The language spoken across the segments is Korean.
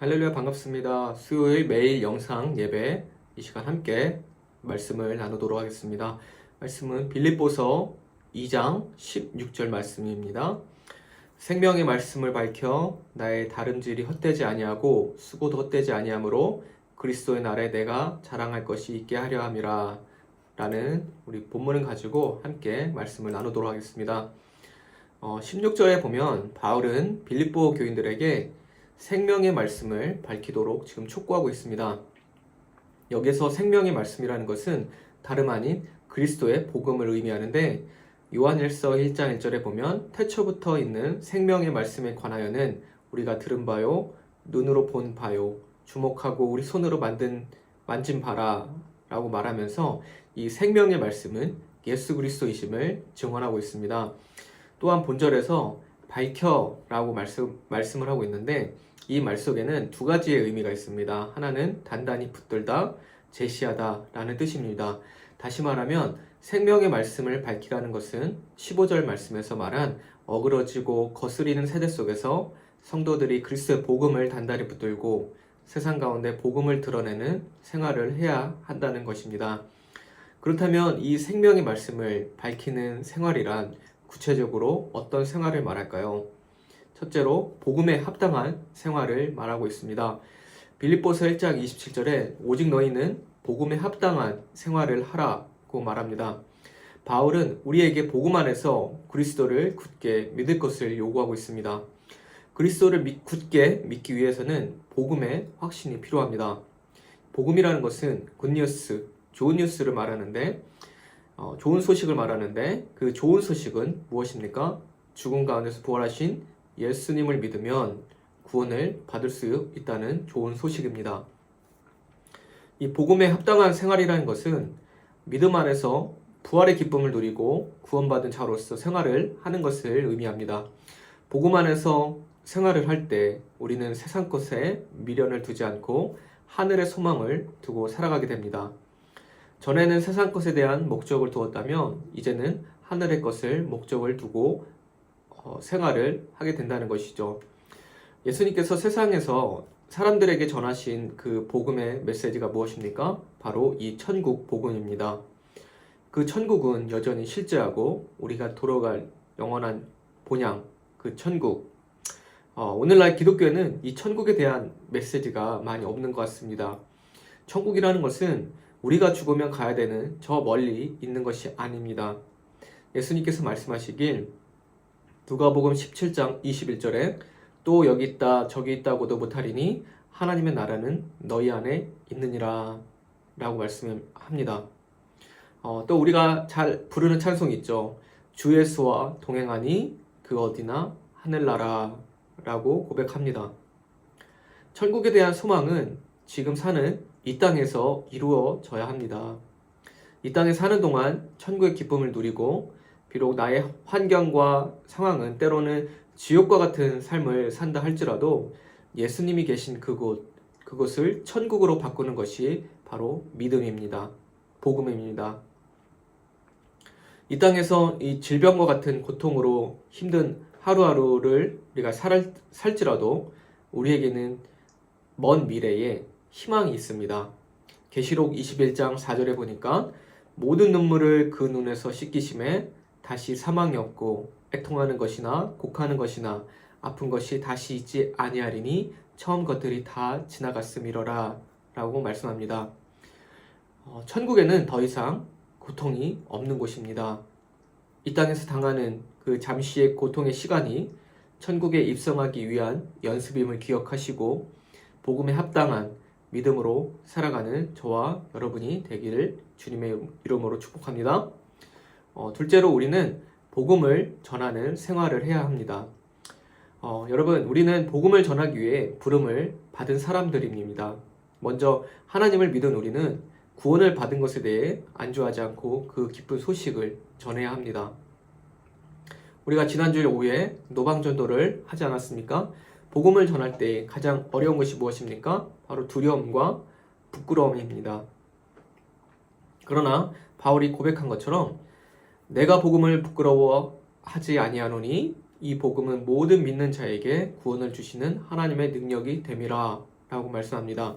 할렐루야 반갑습니다. 수요일 매일 영상 예배 이 시간 함께 말씀을 나누도록 하겠습니다. 말씀은 빌립보서 2장 16절 말씀입니다. 생명의 말씀을 밝혀 나의 다름질이 헛되지 아니하고 수고도 헛되지 아니하므로 그리스도의 날에 내가 자랑할 것이 있게 하려 함이라 라는 우리 본문을 가지고 함께 말씀을 나누도록 하겠습니다. 어, 16절에 보면 바울은 빌립보 교인들에게 생명의 말씀을 밝히도록 지금 촉구하고 있습니다. 여기서 생명의 말씀이라는 것은 다름 아닌 그리스도의 복음을 의미하는데 요한일서 1장 1절에 보면 태초부터 있는 생명의 말씀에 관하여는 우리가 들은 바요 눈으로 본 바요 주목하고 우리 손으로 만든 만진 바라라고 말하면서 이 생명의 말씀은 예수 그리스도이심을 증언하고 있습니다. 또한 본절에서 밝혀라고 말씀, 말씀을 하고 있는데 이 말 속에는 두 가지의 의미가 있습니다. 하나는 단단히 붙들다, 제시하다 라는 뜻입니다. 다시 말하면 생명의 말씀을 밝히라는 것은 15절 말씀에서 말한 어그러지고 거스리는 세대 속에서 성도들이 그리스도의 복음을 단단히 붙들고 세상 가운데 복음을 드러내는 생활을 해야 한다는 것입니다. 그렇다면 이 생명의 말씀을 밝히는 생활이란 구체적으로 어떤 생활을 말할까요? 첫째로 복음에 합당한 생활을 말하고 있습니다. 빌립보서 1장 27절에 오직 너희는 복음에 합당한 생활을 하라고 말합니다. 바울은 우리에게 복음 안에서 그리스도를 굳게 믿을 것을 요구하고 있습니다. 그리스도를 믿, 굳게 믿기 위해서는 복음의 확신이 필요합니다. 복음이라는 것은 굿뉴스, 좋은 뉴스를 말하는데 어, 좋은 소식을 말하는데 그 좋은 소식은 무엇입니까? 죽은 가운데서 부활하신 예수님을 믿으면 구원을 받을 수 있다는 좋은 소식입니다. 이 복음에 합당한 생활이라는 것은 믿음 안에서 부활의 기쁨을 누리고 구원받은 자로서 생활을 하는 것을 의미합니다. 복음 안에서 생활을 할 때 우리는 세상 것에 미련을 두지 않고 하늘의 소망을 두고 살아가게 됩니다. 전에는 세상 것에 대한 목적을 두었다면 이제는 하늘의 것을 목적을 두고 어, 생활을 하게 된다는 것이죠. 예수님께서 세상에서 사람들에게 전하신 그 복음의 메시지가 무엇입니까? 바로 이 천국 복음입니다. 그 천국은 여전히 실제하고 우리가 돌아갈 영원한 본향, 그 천국. 어, 오늘날 기독교에는 이 천국에 대한 메시지가 많이 없는 것 같습니다. 천국이라는 것은 우리가 죽으면 가야 되는 저 멀리 있는 것이 아닙니다. 예수님께서 말씀하시길 누가복음 17장 21절에 또 여기 있다 저기 있다고도 못하리니 하나님의 나라는 너희 안에 있느니라 라고 말씀합니다. 어, 또 우리가 잘 부르는 찬송이 있죠. 주 예수와 동행하니 그 어디나 하늘나라 라고 고백합니다. 천국에 대한 소망은 지금 사는 이 땅에서 이루어져야 합니다. 이 땅에 사는 동안 천국의 기쁨을 누리고 비록 나의 환경과 상황은 때로는 지옥과 같은 삶을 산다 할지라도 예수님이 계신 그곳, 그곳을 천국으로 바꾸는 것이 바로 믿음입니다. 복음입니다. 이 땅에서 이 질병과 같은 고통으로 힘든 하루하루를 우리가 살, 살지라도 우리에게는 먼 미래에 희망이 있습니다. 계시록 21장 4절에 보니까 모든 눈물을 그 눈에서 씻기심에 다시 사망이 없고 애통하는 것이나 곡하는 것이나 아픈 것이 다시 있지 아니하리니 처음 것들이 다 지나갔음이러라 라고 말씀합니다. 어, 천국에는 더 이상 고통이 없는 곳입니다. 이 땅에서 당하는 그 잠시의 고통의 시간이 천국에 입성하기 위한 연습임을 기억하시고 복음에 합당한 믿음으로 살아가는 저와 여러분이 되기를 주님의 이름으로 축복합니다. 어, 둘째로 우리는 복음을 전하는 생활을 해야 합니다. 어, 여러분, 우리는 복음을 전하기 위해 부름을 받은 사람들입니다. 먼저 하나님을 믿은 우리는 구원을 받은 것에 대해 안주하지 않고 그 기쁜 소식을 전해야 합니다. 우리가 지난주에 오후에 노방전도를 하지 않았습니까? 복음을 전할 때 가장 어려운 것이 무엇입니까? 바로 두려움과 부끄러움입니다. 그러나 바울이 고백한 것처럼 내가 복음을 부끄러워하지 아니하노니 이 복음은 모든 믿는 자에게 구원을 주시는 하나님의 능력이 됨이라 라고 말씀합니다.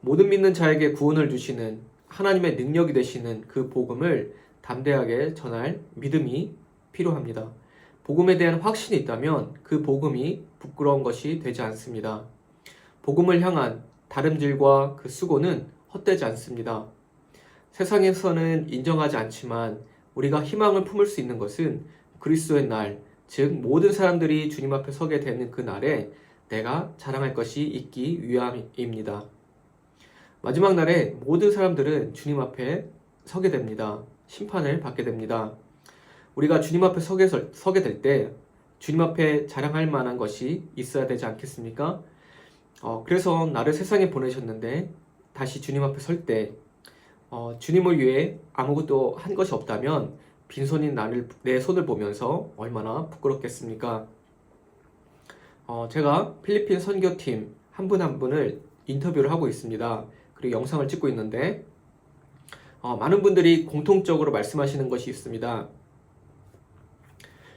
모든 믿는 자에게 구원을 주시는 하나님의 능력이 되시는 그 복음을 담대하게 전할 믿음이 필요합니다. 복음에 대한 확신이 있다면 그 복음이 부끄러운 것이 되지 않습니다. 복음을 향한 다름질과 그 수고는 헛되지 않습니다. 세상에서는 인정하지 않지만 우리가 희망을 품을 수 있는 것은 그리스도의 날, 즉 모든 사람들이 주님 앞에 서게 되는 그 날에 내가 자랑할 것이 있기 위함입니다. 마지막 날에 모든 사람들은 주님 앞에 서게 됩니다. 심판을 받게 됩니다. 우리가 주님 앞에 서게, 서게 될 때 주님 앞에 자랑할 만한 것이 있어야 되지 않겠습니까? 어, 그래서 나를 세상에 보내셨는데 다시 주님 앞에 설 때 어, 주님을 위해 아무것도 한 것이 없다면 빈손인 나를 내 손을 보면서 얼마나 부끄럽겠습니까? 어, 제가 필리핀 선교팀 한분한 분을 인터뷰를 하고 있습니다. 그리고 영상을 찍고 있는데 어, 많은 분들이 공통적으로 말씀하시는 것이 있습니다.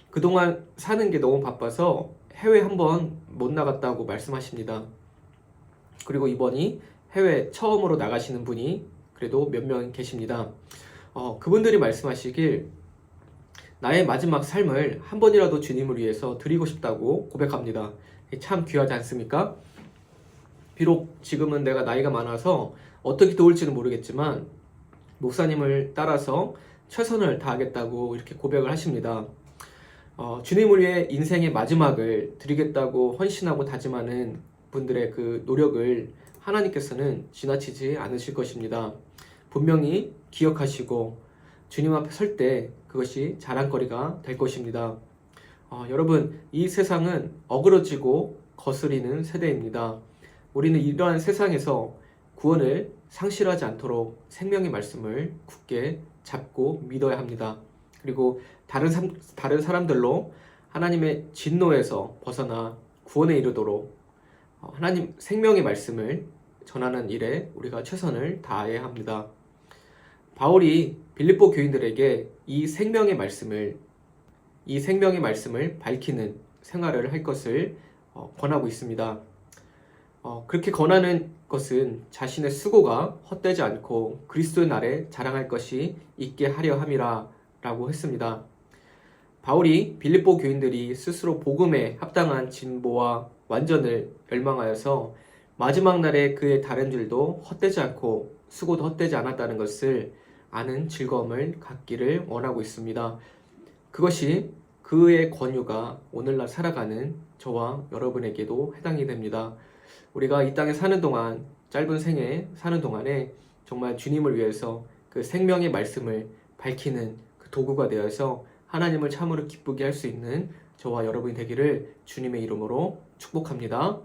그동안 사는 게 너무 바빠서 해외 한 번 못 나갔다고 말씀하십니다. 그리고 이번이 해외 처음으로 나가시는 분이 그래도 몇 명 계십니다. 어, 그분들이 말씀하시길 나의 마지막 삶을 한 번이라도 주님을 위해서 드리고 싶다고 고백합니다. 참 귀하지 않습니까? 비록 지금은 내가 나이가 많아서 어떻게 도울지는 모르겠지만 목사님을 따라서 최선을 다하겠다고 이렇게 고백을 하십니다. 어, 주님을 위해 인생의 마지막을 드리겠다고 헌신하고 다짐하는 분들의 그 노력을 하나님께서는 지나치지 않으실 것입니다. 분명히 기억하시고 주님 앞에 설 때 그것이 자랑거리가 될 것입니다. 어, 여러분, 이 세상은 어그러지고 거스리는 세대입니다. 우리는 이러한 세상에서 구원을 상실하지 않도록 생명의 말씀을 굳게 잡고 믿어야 합니다. 그리고 다른, 삼, 다른 사람들로 하나님의 진노에서 벗어나 구원에 이르도록 어, 하나님 생명의 말씀을 전하는 일에 우리가 최선을 다해야 합니다. 바울이 빌립보 교인들에게 이 생명의 말씀을 이 생명의 말씀을 밝히는 생활을 할 것을 어, 권하고 있습니다. 어, 그렇게 권하는 것은 자신의 수고가 헛되지 않고 그리스도의 날에 자랑할 것이 있게 하려 함이라 라고 했습니다. 바울이 빌립보 교인들이 스스로 복음에 합당한 진보와 완전을 열망하여서 마지막 날에 그의 다른 줄도 헛되지 않고 수고도 헛되지 않았다는 것을 아는 즐거움을 갖기를 원하고 있습니다. 그것이 그의 권유가 오늘날 살아가는 저와 여러분에게도 해당이 됩니다. 우리가 이 땅에 사는 동안 짧은 생에 사는 동안에 정말 주님을 위해서 그 생명의 말씀을 밝히는 그 도구가 되어서 하나님을 참으로 기쁘게 할 수 있는 저와 여러분이 되기를 주님의 이름으로 축복합니다.